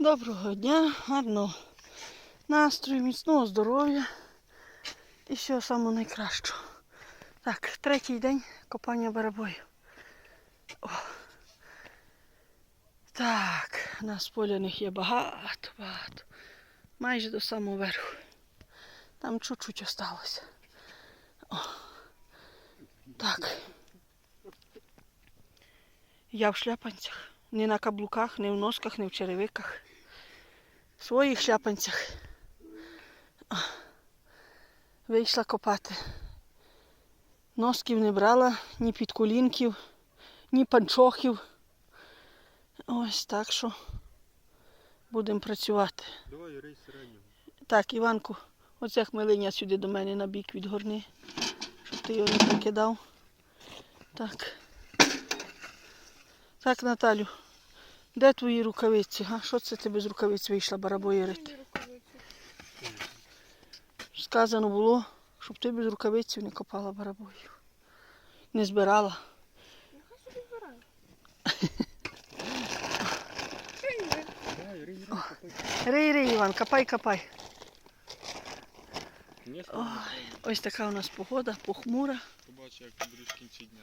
Доброго дня, гарного настрою, міцного здоров'я і всього самого найкращого. Так, третій день копання барабою. О. Так, нас поляних є багато, багато. Майже до самого верху. Там чуть-чуть осталося. О. Так. Я в шляпанцях. Ні на каблуках, ні в носках, ні в черевиках. В своїх шляпанцях. Вийшла копати. Носків не брала, ні підколінків, ні панчохів. Ось так що будемо працювати. Давай рейс. Так, Іванку, оце хмелиня сюди до мене на бік відгорни, щоб ти його не прикидав. Так. Так, Наталю, де твої рукавиці? Га? Що це ти без рукавиць вийшла барабої рити? Сказано було, щоб ти без рукавиців не копала барабою. Не збирала. Рей, рей, Іван, копай, копай. Конечно, Ось така у нас погода, похмура. побачу, як будеш в кінці дня.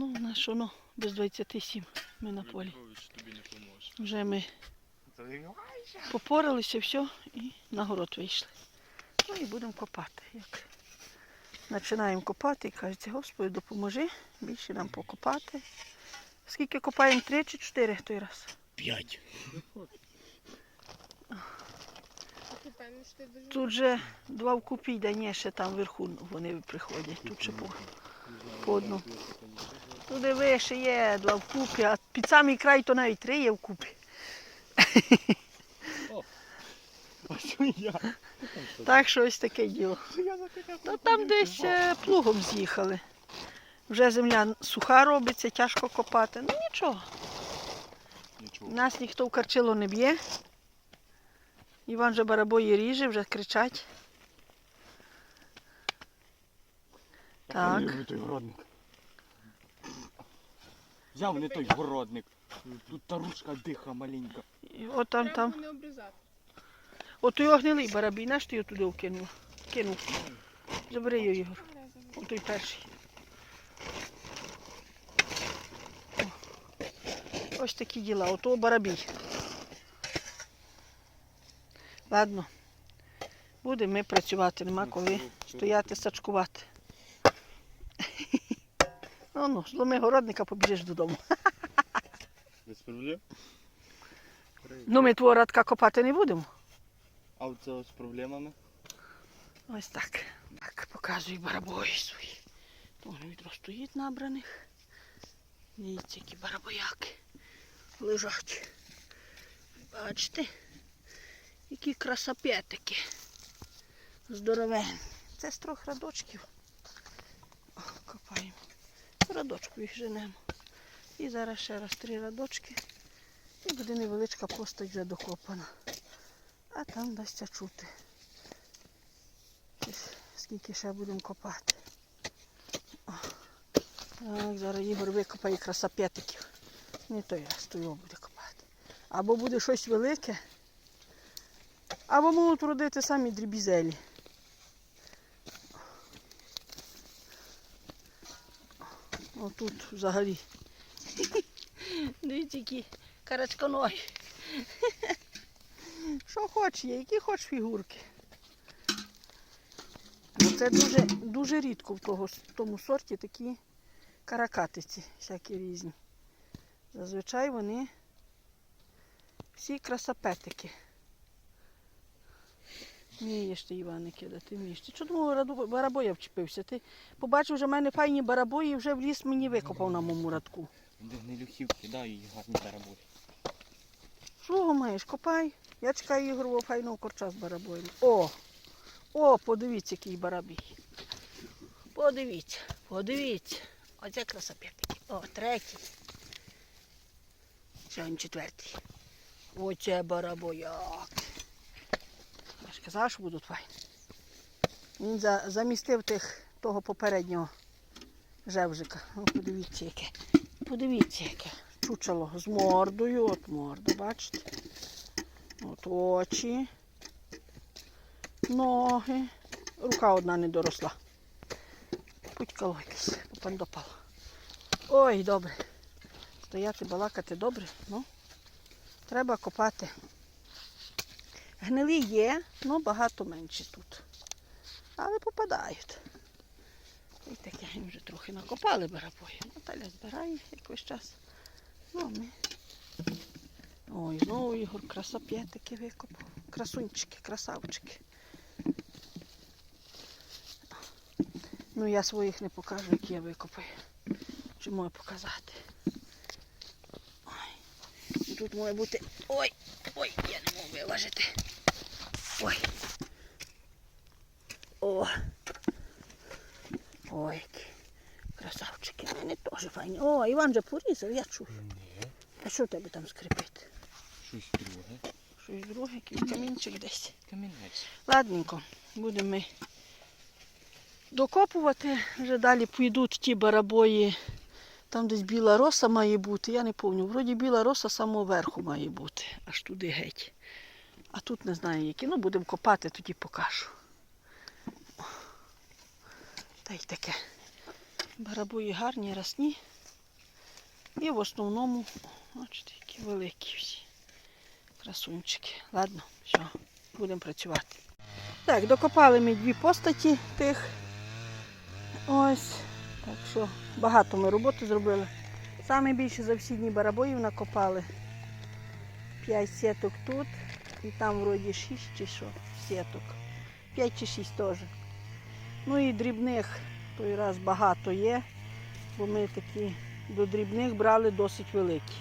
Ну, у нас що, ну, без 27 ми на полі. Вже ми попоралися, все, і на город вийшли. Ну і будемо копати. Як починаємо копати і кажеться, Господи, допоможи більше нам покопати. Скільки копаємо? Три чи чотири той раз? П'ять. Тут же два вкупі йде, ні, ще там вверху вони приходять. Тут ще по, по одну. Туди вище є два вкупі, а під самий край то навіть три є вкупі. А що я? Так що ось таке діло. Та там десь е, плугом з'їхали. Вже земля суха робиться, тяжко копати. Ну нічого. Нічого. Нас ніхто в карчило не б'є. Іван вже барабої ріже, вже кричать. Так. Взяв не той городник. Тут та ручка диха маленька. І От там, там. не обрізати. От той огнилий барабій, наш ти його туди вкинув? Кинув. Забери його, Ігор. От той перший. О. Ось такі діла. Ото барабій. Ладно. Будемо ми працювати, нема коли стояти, сачкувати. Ну, ну, зломи городника, побіжиш додому. Без проблем? Ну, ми твого радка копати не будемо. А це з проблемами? Ось так. Так, показую барабої свої. Воно відро стоїть набраних. Дивіться, які барабояки лежать. Бачите? Які красапетики. Здоровенні. Це з трьох радочків. Радочку їх женемо. І зараз ще раз три радочки. І буде невеличка постать вже докопана. А там дасться чути. Скільки ще будемо копати. О. Так, зараз Ігор викопає красапетиків. Не той раз, то його буде копати. Або буде щось велике, або можуть родити самі дрібізелі. Отут взагалі. Дивіться, які карачконогі. Що хоч є, які хоч фігурки. Ну, Це дуже, дуже рідко в того, в тому сорті такі каракатиці, всякі різні. Зазвичай вони всі красапетики. Вмієш ти, Іване, кидати, вмієш. Ти чого раду барабоя вчепився? Ти побачив, що в мене файні барабої і вже в ліс мені викопав на моєму радку. Де не люхівки, і гарні тарабої. Що маєш? Копай. Я чекаю ігрового файного корча з барабоєм. О! О, подивіться, який барабій. Подивіться, подивіться. Оце красопетики. О, третій. Сьогодні четвертий. Оце барабояк. Ж що будуть файні. Він за, замістив тих, того попереднього жевжика. О, подивіться яке. Подивіться яке. чучело з мордою, от морда, бачите? От очі, ноги. Рука одна не доросла. Путькало якесь, попандопало. Ой, добре. Стояти, балакати добре, ну. Треба копати. Гнилі є, але багато менше тут. Але попадають. І таке їм вже трохи накопали барабої. Наталя збирає як весь час. Ну, а ми. Ой, знову Ігор красоп'ятики викопав. Красунчики, красавчики. Ну, я своїх не покажу, які я викопаю. Чи можу показати? Ой. Тут має бути. Ой, ой, я не можу. Ой. О. Ой, які красавчики. Мене теж файні. О, Іван же порізав, я чую. Ні, А що в тебе там скрипить? щось друге. Щось друге, якийсь камінчик десь. Камінець. Ладненько, будемо ми докопувати. Вже далі підуть ті барабої. Там десь біла роса має бути, я не пам'ятаю. Вроді біла роса самого верху має бути, аж туди геть. А тут не знаю які. Ну, будемо копати, тоді покажу. Та й таке. Барабої гарні, росні. І в основному, бачите, які великі всі. Красунчики. Ладно, все, будемо працювати. Так, докопали ми дві постаті тих. Ось. Так що багато ми роботи зробили. Саме більше за всі дні барабоїв накопали. П'ять сіток тут. І там вроді шість чи що сіток. П'ять чи шість теж. Ну і дрібних той раз багато є, бо ми такі до дрібних брали досить великі.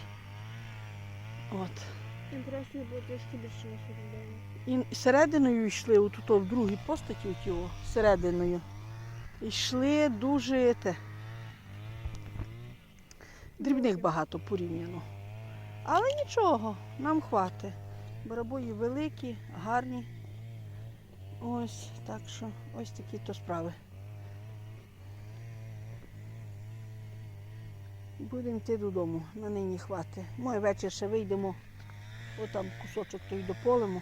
От. Інтересно було трішки більше на сьогодні. І серединою йшли, отут в другій постаті, от його, серединою. Йшли дуже те. Дрібних багато порівняно. Але нічого, нам хватить. Барабої великі, гарні. Ось, так що ось такі то справи. Будемо йти додому, на нині хватить. Ми вечір ще вийдемо, отам кусочок той дополимо.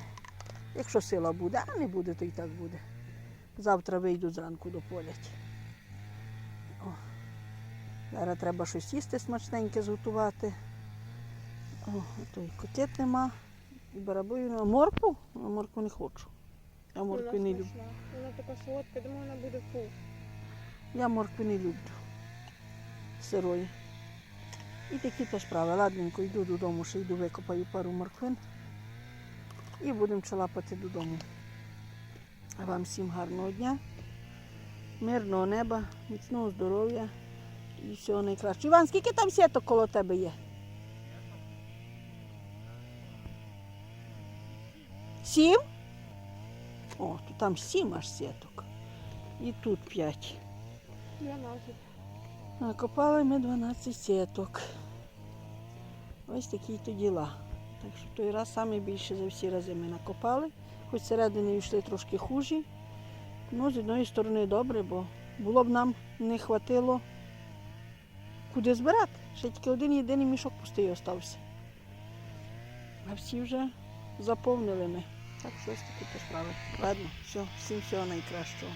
Якщо сила буде, а не буде, то і так буде. Завтра вийду зранку дополять. О. Зараз треба щось їсти смачненьке зготувати. О, то котет нема, барабою нема. Моркву? А моркву не хочу. Я моркви не люблю. Вона така солодка, думаю, вона буде фу. Я моркви не люблю. Сирої. І такі то справи. Ладненько, йду додому, ще йду викопаю пару морквин. І будемо чалапати додому. А вам всім гарного дня, мирного неба, міцного здоров'я і всього найкращого. Іван, скільки там сіток коло тебе є? Сім? О, то там сім аж сіток. І тут п'ять. 12. Накопали ми 12 сіток. Ось такі то діла. Так що той раз саме більше за всі рази ми накопали. Хоч середини йшли трошки хужі. Ну, з одної сторони добре, бо було б нам не хватило куди збирати. Ще тільки один єдиний мішок пустий остався. А всі вже заповнили ми. Так щось ось такі то справи. Ладно, все, всім всього найкращого.